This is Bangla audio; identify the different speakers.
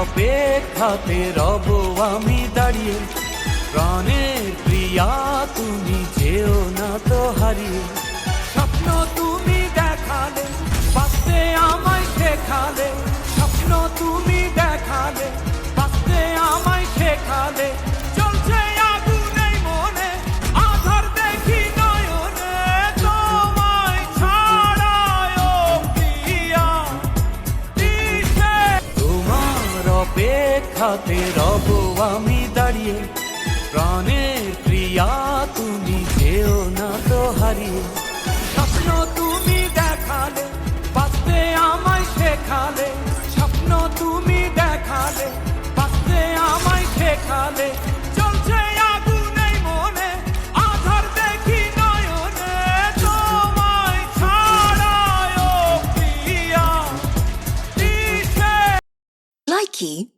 Speaker 1: অপেক্ষাতে রব আমি দাঁড়িয়ে। প্রাণের প্রিয়া তুমি যেও না তো হারিয়ে। অপেক্ষাতে রব আমি দাঁড়িয়ে। প্রাণের প্রিয়া তুমি যেও না তো হারিয়ে। স্বপ্ন তুমি দেখালে, বাঁচতে আমায় শেখালে। স্বপ্ন তুমি দেখালে, বাঁচতে আমায় শেখালে।
Speaker 2: Key.